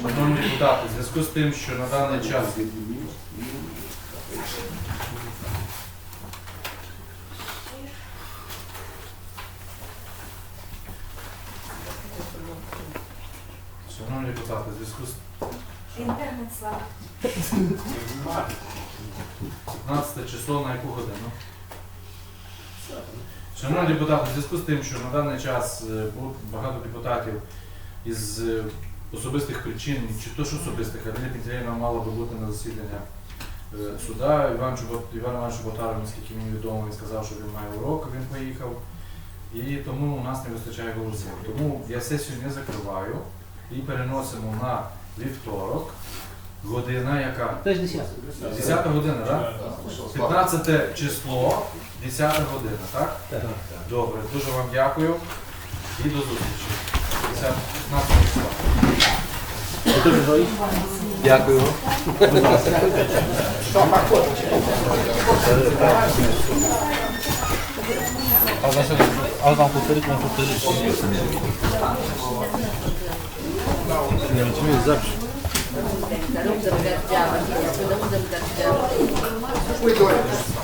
Шановні депутати, в зв'язку з тим, що на даний час Шановні депутати, в зв'язку з Інтернет слава. 15 число на яку годину? Шановні депутати, в зв'язку з тим, що на даний час е, багато депутатів із е, особистих причин, чи то що особистих, Аделя Пінтелєва мала би бути на засідання е, суда. Іван Чубот, Іван Іванович Чоботар, наскільки мені відомо, він сказав, що він має урок, він поїхав. І тому у нас не вистачає голосів. Тому я сесію не закриваю і переносимо на вівторок. Година яка? Теж 10. 10 година, так? 15 число, 10 година, так? Так. Добре, дуже вам дякую і до зустрічі. 10 15 числа. Дякую. Ale wam powtórzyć, mam powtórzyć. Nie wiem, cuidou.